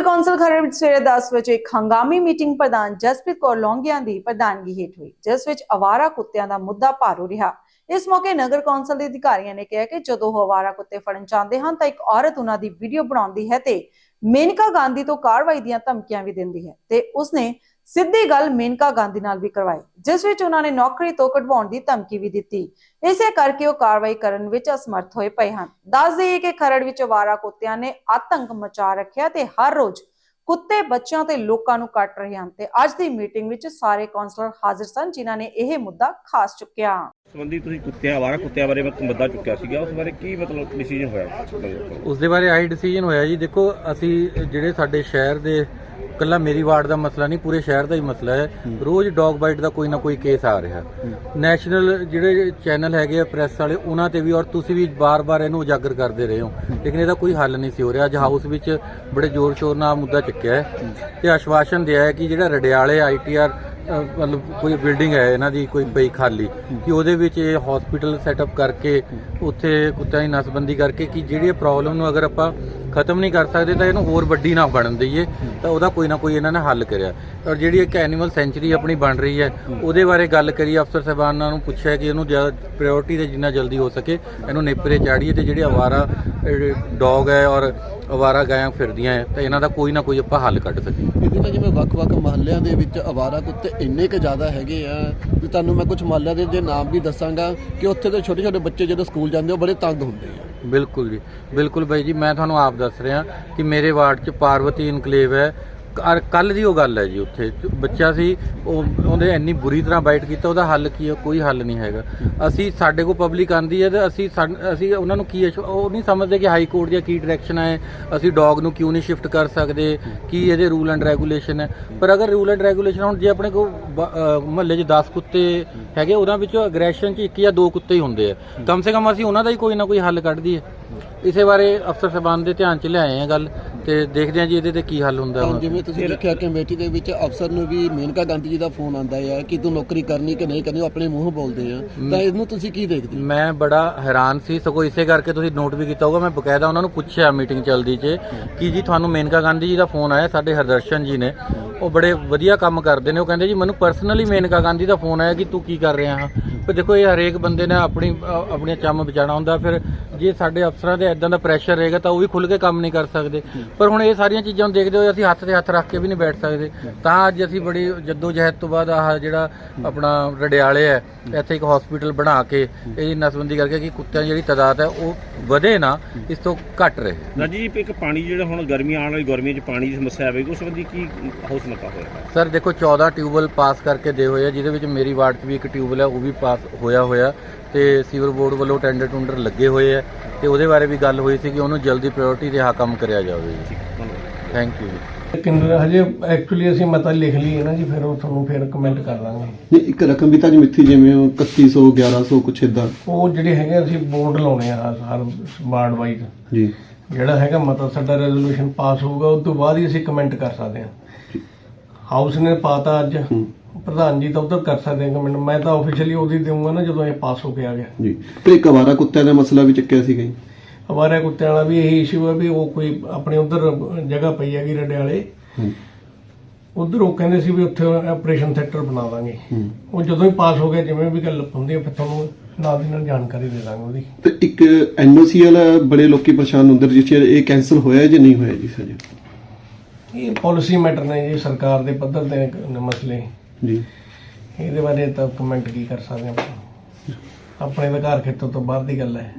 ਨਗਰ council Kharar ਵਿੱਚ ਸਵੇਰੇ 10 ਵਜੇ ਇੱਕ ਹੰਗਾਮੀ ਮੀਟਿੰਗ ਪ੍ਰਧਾਨ ਜਸਪ੍ਰੀਤ ਕੌਰ ਲੌਂਗੀਆਂ ਦੀ ਪ੍ਰਧਾਨਗੀ ਹੇਠ ਹੋਈ, ਜਿਸ ਵਿੱਚ ਅਵਾਰਾ ਕੁੱਤਿਆਂ ਦਾ ਮੁੱਦਾ ਭਾਰੂ ਰਿਹਾ। ਇਸ ਮੌਕੇ ਨਗਰ ਕੌਂਸਲ ਦੇ ਅਧਿਕਾਰੀਆਂ ਨੇ ਕਿਹਾ ਕਿ ਜਦੋਂ ਉਹ ਅਵਾਰਾ ਕੁੱਤੇ ਫੜਨ ਚਾਹੁੰਦੇ ਹਨ, ਤਾਂ ਇੱਕ ਔਰਤ ਉਹਨਾਂ ਦੀ ਵੀਡੀਓ ਬਣਾਉਂਦੀ ਹੈ ਤੇ ਮੇਨਕਾ ਗਾਂਧੀ ਤੋਂ ਕਾਰਵਾਈ ਦੀਆਂ ਧਮਕੀਆਂ ਵੀ ਦਿੰਦੀ ਹੈ ਤੇ ਉਸਨੇ ਸਿੱਧੀ ਗੱਲ ਮੇਨਕਾ ਗਾਂਧੀ ਨਾਲ ਵੀ ਕਰਵਾਈ ਜਿਸ ਵਿੱਚ ਉਹਨਾਂ ਨੇ ਨੌਕਰੀ ਤੋਂ ਕਢਵਾਉਣ ਦੀ ਧਮਕੀ ਵੀ ਦਿੱਤੀ। ਇਸੇ ਕਰਕੇ ਉਹ ਕਾਰਵਾਈ ਕਰਨ ਵਿੱਚ ਅਸਮਰਥ ਹੋਏ ਪਏ ਹਨ। ਦੱਸ ਦੇਈਏ ਕਿ ਖਰੜ ਵਿੱਚ ਅਵਾਰਾ ਕੁੱਤਿਆਂ ਨੇ ਆਤੰਕ ਮਚਾ ਰੱਖਿਆ ਤੇ ਹਰ ਰੋਜ਼ ਕੁੱਤੇ ਬੱਚਿਆਂ ਤੇ ਲੋਕਾਂ ਨੂੰ ਕੱਟ ਰਹੇ ਹਨ ਤੇ ਅੱਜ ਦੀ ਮੀਟਿੰਗ ਵਿੱਚ ਸਾਰੇ ਕਾਉਂਸਲਰ ਹਾਜ਼ਰ ਸਨ ਜਿਨ੍ਹਾਂ ਨੇ ਇਹ ਮੁੱਦਾ ਖਾਸ ਚੁੱਕਿਆ। ਸੰਬੰਧੀ ਤੁਸੀਂ ਕੁੱਤਿਆਂ ਆਵਾਰਾ ਕੁੱਤਿਆਂ ਬਾਰੇ ਮੈਂ ਮੁੱਦਾ ਚੁੱਕਿਆ ਸੀਗਾ ਉਸ ਬਾਰੇ ਕੀ ਮਤਲਬ ਡਿਸੀਜਨ ਹੋਇਆ? ਉਸ ਦੇ ਬਾਰੇ ਆਈ ਡਿਸੀਜਨ ਹੋਇਆ ਜੀ। ਦੇਖੋ ਅਸੀਂ ਜਿਹੜੇ ਸਾਡੇ ਸ਼ਹਿਰ ਦੇ ਕੱਲਾ ਮੇਰੀ ਵਾਰਡ ਦਾ ਮਸਲਾ ਨਹੀਂ ਪੂਰੇ ਸ਼ਹਿਰ ਦਾ ਹੀ ਮਸਲਾ ਹੈ। ਰੋਜ਼ ਡੌਗ ਬਾਈਟ ਦਾ ਕੋਈ ਨਾ ਕੋਈ ਕੇਸ ਆ ਰਿਹਾ। ਨੈਸ਼ਨਲ ਜਿਹੜੇ ਚੈਨਲ ਹੈਗੇ ਆ ਪ੍ਰੈਸ ਵਾਲੇ ਉਹਨਾਂ ਤੇ ਵੀ ਔਰ ਤੁਸੀਂ ਵੀ ਬਾਰ-ਬਾਰ ਇਹਨੂੰ ਉਜਾਗਰ ਕਰਦੇ ਰਹੇ ਹੋ। ਲੇਕਿਨ ਇਹਦਾ ਕੋਈ ਹੱਲ ਨਹੀਂ ਸੀ ਹੋ ਰਿਹਾ। ਅੱਜ ਹਾਊਸ ਵਿੱਚ ਬੜੇ ਜ਼ੋਰ ਸ਼ੋਰ ਨਾਲ ਮੁੱਦਾ ਚੱਕਿਆ ਹੈ ਤੇ ਆਸ਼ਵਾਸਨ ਦਿਆ ਹੈ ਕਿ ਜਿਹੜਾ ਰਡਿਆਲੇ ਆਈਟੀਆਰ ਮਤਲਬ ਕੋਈ ਬਿਲਡਿੰਗ ਹੈ, ਇਹਨਾਂ ਦੀ ਕੋਈ ਪਈ ਖਾਲੀ, ਕਿ ਉਹਦੇ ਵਿੱਚ ਇਹ ਹਸਪੀਟਲ ਸੈਟਅਪ ਕਰਕੇ, ਉੱਥੇ ਕੁੱਤਿਆਂ ਦੀ ਨਸਬੰਦੀ ਕਰਕੇ ਕਿ ਜਿਹੜੀ ਪ੍ਰੋਬਲਮ ਨੂੰ ਅਗਰ ਆਪਾਂ ਖਤਮ ਨਹੀਂ ਕਰ ਸਕਦੇ, ਤਾਂ ਇਹਨੂੰ ਹੋਰ ਵੱਡੀ ਨਾ ਬਣਨ ਦਈਏ, ਤਾਂ ਉਹਦਾ ਕੋਈ ਨਾ ਕੋਈ ਇਹਨਾਂ ਨੇ ਹੱਲ ਕਰਿਆ। ਔਰ ਜਿਹੜੀ ਇੱਕ ਐਨੀਮਲ ਸੈਂਚਰੀ ਆਪਣੀ ਬਣ ਰਹੀ ਹੈ, ਉਹਦੇ ਬਾਰੇ ਗੱਲ ਕਰੀ, ਅਫਸਰ ਸਾਹਿਬਾਨਾਂ ਨੂੰ ਪੁੱਛਿਆ ਕਿ ਇਹਨੂੰ ਪ੍ਰਾਇੋਰਟੀ ਤੇ ਜਿੰਨਾ ਜਲਦੀ ਹੋ ਸਕੇ, ਇਹਨੂੰ ਨੇਪਰੇ ਚਾੜੀਏ ਤੇ ਜਿਹੜੇ ਅਵਾਰਾ ਡੌਗ ਹੈ ਔਰ ਅਵਾਰਾ ਗਾਇਆਂ ਫਿਰਦੀਆਂ ਹੈ ਤਾਂ ਇਹਨਾਂ ਦਾ ਕੋਈ ਨਾ ਕੋਈ ਆਪਾਂ ਹੱਲ ਕੱਢ ਸਕੀਏ। ਇਹਦੇ ਨਾਲ ਜਿਵੇਂ ਵੱਖ-ਵੱਖ ਮਹੱਲਿਆਂ ਦੇ ਵਿੱਚ ਅਵਾਰਾ ਕੁੱਤੇ ਇੰਨੇ ਕੁ ਜ਼ਿਆਦਾ ਹੈਗੇ ਆ ਵੀ ਤੁਹਾਨੂੰ ਮੈਂ ਕੁਝ ਮਹੱਲਿਆਂ ਦੇ ਜੇ ਨਾਮ ਵੀ ਦੱਸਾਂਗਾ ਕਿ ਉੱਥੇ ਦੇ ਛੋਟੇ-ਛੋਟੇ ਬੱਚੇ ਜਦੋਂ ਸਕੂਲ ਜਾਂਦੇ ਉਹ ਬੜੇ ਤੰਗ ਹੁੰਦੇ ਆ। ਬਿਲਕੁਲ ਜੀ ਬਿਲਕੁਲ ਬਾਈ ਜੀ ਮੈਂ ਤੁਹਾਨੂੰ ਆਪ ਦੱਸ ਰਿਹਾ ਕਿ ਮੇਰੇ ਵਾਰਡ 'ਚ ਪਾਰਵਤੀ ਇਨਕਲੇਵ ਹੈ ਕੱਲ ਦੀ ਉਹ ਗੱਲ ਹੈ ਜੀ ਉੱਥੇ। ਬੱਚਾ ਸੀ, ਉਹ ਉਹਦੇ ਇੰਨੀ ਬੁਰੀ ਤਰ੍ਹਾਂ ਬਾਈਟ ਕੀਤਾ, ਉਹਦਾ ਹੱਲ ਕੀ ਹੈ? ਕੋਈ ਹੱਲ ਨਹੀਂ ਹੈਗਾ। ਅਸੀਂ ਸਾਡੇ ਕੋਲ ਪਬਲਿਕ ਆਂਦੀ ਹੈ ਤੇ ਅਸੀਂ ਸਾਨ- ਅਸੀਂ ਉਹਨਾਂ ਨੂੰ ਕੀ ਅਸ਼ੂ- ਉਹ ਨਹੀਂ ਸਮਝਦੇ ਕਿ ਹਾਈ ਕੋਰਟ ਦੀਆਂ ਕੀ ਡਾਇਰੈਕਸ਼ਨ ਹੈ, ਅਸੀਂ ਡੌਗ ਨੂੰ ਕਿਉਂ ਨਹੀਂ ਸ਼ਿਫਟ ਕਰ ਸਕਦੇ, ਕੀ ਇਹਦੇ ਰੂਲ ਐਂਡ ਰੈਗੂਲੇਸ਼ਨ ਹੈ? ਪਰ ਅਗਰ ਰੂਲ ਐਂਡ ਰੈਗੂਲੇਸ਼ਨ ਹੁਣ ਜੇ ਆਪਣੇ ਕੋਲ ਮਹੱਲੇ 'ਚ 10 ਕੁੱਤੇ ਹੈਗੇ, ਉਹਨਾਂ ਵਿੱਚੋਂ ਅਗਰੈਸ਼ਨ 'ਚ ਇੱਕ ਜਾਂ ਦੋ ਕੁੱਤੇ ਹੀ ਹੁੰਦੇ ਆ। ਕਮ ਸੇ ਕਮ ਅਸੀਂ ਉਹਨਾਂ ਦਾ ਹੀ ਕੋਈ ਨਾ ਕੋਈ ਹੱਲ ਕੱਢ ਦਈਏ। ਇਸੇ ਬਾਰੇ ਅਫਸਰ ਸਾਹਿਬਾਨ ਦੇ ਧਿਆਨ 'ਚ ਲਿਆਏ ਆ ਗੱਲ। ਤੇ ਦੇਖਦੇ ਹਾਂ ਜੀ ਇਹਦੇ ਤੇ ਕੀ ਹੱਲ ਹੁੰਦਾ ਹੁਣ ਜਿਵੇਂ ਤੁਸੀਂ ਦੇਖਿਆ ਕਮੇਟੀ ਦੇ ਵਿੱਚ ਅਫਸਰ ਨੂੰ ਵੀ ਮੇਨਕਾ ਗਾਂਧੀ ਜੀ ਦਾ ਫੋਨ ਆਂਦਾ ਆ ਕਿ ਤੂੰ ਨੌਕਰੀ ਕਰਨੀ ਕਿ ਨਹੀਂ ਕਰਨੀ ਉਹ ਆਪਣੇ ਮੂੰਹ ਬੋਲਦੇ ਆ। ਤਾਂ ਇਹਨੂੰ ਤੁਸੀਂ ਕੀ ਦੇਖਦੇ ਹੋ? ਮੈਂ ਬੜਾ ਹੈਰਾਨ ਸੀ ਸਗੋਂ ਇਸੇ ਕਰਕੇ ਤੁਸੀਂ ਨੋਟ ਵੀ ਕੀਤਾ ਹੋਊਗਾ ਮੈਂ ਬਕਾਇਦਾ ਉਹਨਾਂ ਨੂੰ ਪੁੱਛਿਆ ਮੀਟਿੰਗ ਚੱਲਦੀ 'ਚ ਕਿ ਜੀ ਤੁਹਾਨੂੰ ਮੇਨਕਾ ਗਾਂਧੀ ਜੀ ਦਾ ਫੋਨ ਆਇਆ ਸਾਡੇ ਹਰਦਰਸ਼ਨ ਜੀ ਨੇ। ਉਹ ਬੜੇ ਵਧੀਆ ਕੰਮ ਕਰਦੇ ਨੇ। ਉਹ ਕਹਿੰਦੇ ਜੀ, ਮੈਨੂੰ ਪਰਸਨਲੀ ਮੇਨਕਾ ਗਾਂਧੀ ਦਾ ਫੋਨ ਆਇਆ ਕਿ ਤੂੰ ਕੀ ਕਰ ਰਿਹਾ ਹਾਂ? ਪਰ ਦੇਖੋ, ਇਹ ਹਰੇਕ ਬੰਦੇ ਨੇ ਆਪਣੀ, ਅ- ਆਪਣੀਆਂ ਚੰਮ ਬਚਾਉਣਾ ਹੁੰਦਾ। ਫਿਰ ਜੇ ਸਾਡੇ ਅਫਸਰਾਂ ਦੇ ਇਦਾਂ ਦਾ ਪ੍ਰੈਸ਼ਰ ਰਹੇਗਾ, ਤਾਂ ਉਹ ਵੀ ਖੁੱਲ ਕੇ ਕੰਮ ਨਹੀਂ ਕਰ ਸਕਦੇ। ਪਰ ਹੁਣ ਇਹ ਸਾਰੀਆਂ ਚੀਜ਼ਾਂ ਨੂੰ ਦੇਖਦੇ ਹੋਏ ਅਸੀਂ ਹੱਥ ਤੇ ਹੱਥ ਰੱਖ ਕੇ ਵੀ ਨਹੀਂ ਬੈਠ ਸਕਦੇ। ਤਾਂ ਅੱਜ ਅਸੀਂ ਬੜੀ ਜੱਦੋ ਜਹਿਦ ਤੋਂ ਬਾਅਦ ਆਹ ਜਿਹੜਾ ਆਪਣਾ ਰਡਿਆਲੇ ਹੈ, ਇੱਥੇ ਇੱਕ ਹਸਪੀਟਲ ਬਣਾ ਕੇ ਇਹਦੀ ਨਸਬੰਦੀ ਕਰਕੇ ਕਿ ਕੁੱਤਿਆਂ ਦੀ ਜਿਹੜੀ ਤਾਦਾਦ ਹੈ, ਉਹ ਵਧੇ ਨਾ, ਇਸ ਤੋਂ ਘਟ ਰਹੇ। ਰਾਜੀ ਜੀ, ਇੱਕ ਪਾਣੀ ਜਿਹੜਾ ਹੁਣ ਗਰਮੀ ਆਉਣ ਵਾਲੀ ਗਰਮੀ 'ਚ ਪਾਣੀ ਦੀ ਸਮੱਸਿਆ ਆਵੇਗੀ, ਉਸ ਸੰਬੰਧੀ ਕੀ ਹਾਊਸ ਹੋਇਆ ਸਰ ਦੇਖੋ 14 ਟਿਊਬਲ ਪਾਸ ਕਰਕੇ ਦੇ ਹੋਏ ਆ ਜਿਹਦੇ ਵਿੱਚ ਮੇਰੀ ਵਾਰਡ 'ਚ ਵੀ ਇੱਕ ਟਿਊਬਲ ਹੈ ਉਹ ਵੀ ਪਾਸ ਹੋਇਆ ਹੋਇਆ। ਤੇ ਸੀਵਰ ਬੋਰਡ ਵੱਲੋਂ ਟੈਂਡਰ ਟੁੰਡਰ ਲੱਗੇ ਹੋਏ ਆ। ਤੇ ਉਹਦੇ ਬਾਰੇ ਵੀ ਗੱਲ ਹੋਈ ਸੀ ਕਿ ਉਹਨੂੰ ਜਲਦੀ ਪ੍ਰਾਇੋਰਟੀ ਤੇ ਆਹ ਕੰਮ ਕਰਿਆ ਜਾਵੇ। ਜੀ ਧੰਨਵਾਦ। ਥੈਂਕ ਯੂ ਜੀ ਲੇਕਿਨ ਹਜੇ ਐਕਚੁਅਲੀ ਅਸੀਂ ਮਤਾ ਲਿਖ ਲਈ ਹੈ ਨਾ ਜੀ ਫਿਰ ਉਹ ਤੁਹਾਨੂੰ ਫਿਰ ਕਮੈਂਟ ਕਰ ਦਾਂਗੇ। ਨਹੀਂ ਇੱਕ ਰਕਮ ਵੀ ਤਾਂ ਜੀ ਮਿੱਥੀ ਜਿਵੇਂ 3100 1100 ਕੁਛ ਇਦਾਂ ਉਹ ਜਿਹੜੇ ਹੈਗੇ ਅਸੀਂ ਬੋਰਡ ਲਾਉਣੇ ਆ ਹਰ- ਹਰ ਵਾਰਡ ਵਾਈਜ਼। ਜੀ। ਜਿਹੜਾ ਹੈਗਾ ਮਤਾ ਸਾਡਾ ਰੈਜ਼ੋਲੂਸ਼ਨ ਪਾਸ ਹੋਊਗਾ ਉਸ ਤੋਂ ਬਾਅਦ ਹੀ ਅਸੀਂ ਕਮੈਂਟ ਕਰ ਸਕਦੇ ਹਾਂ। ਹਾਊਸ ਨੇ ਪਾਤਾ ਅੱਜ। ਪ੍ਰਧਾਨ ਜੀ ਤਾਂ ਉਧਰ ਕਰ ਸਕਦੇ ਆ ਕਮੈਂਟ। ਮੈਂ ਤਾਂ ਆਫੀਸ਼ੀਅਲੀ ਉਹਦੀ ਦੇਵਾਂਗਾ ਨਾ ਜਦੋਂ ਇਹ ਪਾਸ ਹੋ ਕੇ ਆ ਗਿਆ। ਜੀ। ਤੇ ਇੱਕ ਅਵਾਰਾ ਕੁੱਤਿਆਂ ਦਾ ਮਸਲਾ ਵੀ ਚੱਕਿਆ ਸੀਗਾ ਜੀ। ਹਮਾਰੇ ਕੁੱਤਿਆਂ ਵਾਲਾ ਵੀ ਇਹੀ ਇਸ਼ੂ ਹੈ ਵੀ ਉਹ ਕੋਈ ਆਪਣੇ ਉਧਰ ਜਗ੍ਹਾ ਪਈ ਹੈਗੀ ਰਡਿਆਲੇ। ਉਧਰ ਉਹ ਕਹਿੰਦੇ ਸੀ ਵੀ ਉੱਥੇ ਆਪਰੇਸ਼ਨ ਥੀਏਟਰ ਬਣਾ ਦਾਂਗੇ। ਉਹ ਜਦੋਂ ਹੀ ਪਾਸ ਹੋ ਗਿਆ ਜਿਵੇਂ ਵੀ ਗੱਲ ਹੁੰਦੀ ਹੈ ਫਿਰ ਤੁਹਾਨੂੰ ਨਾਲ ਦੀ ਨਾਲ ਜਾਣਕਾਰੀ ਦੇ ਦਾਂਗੇ ਉਹਦੀ। ਤੇ ਇੱਕ ਐਨਓਸੀ ਵਾਲਾ ਬੜੇ ਲੋਕੀ ਪਰੇਸ਼ਾਨ ਹੁੰਦੇ ਰਜਿਸਟਰ ਇਹ ਕੈਨਸਲ ਹੋਇਆ ਜਾਂ ਨਹੀਂ ਹੋਇਆ ਜੀ ਸਰ? ਇਹ ਪਾਲਿਸੀ ਮੈਟਰ ਨੇ ਜੀ ਸਰਕਾਰ ਦੇ ਪੱਧਰ ਤੇ ਨੇ ਮਸਲੇ। ਜੀ। ਇਹਦੇ ਬਾਰੇ ਤਾਂ ਕਮੈਂਟ ਕੀ ਕਰ ਸਕਦੇ ਆਪਾਂ? ਆਪਣੇ ਅਧਿਕਾਰ ਖੇਤਰ ਤੋਂ ਬਾਹਰ ਦੀ ਗੱਲ ਹੈ।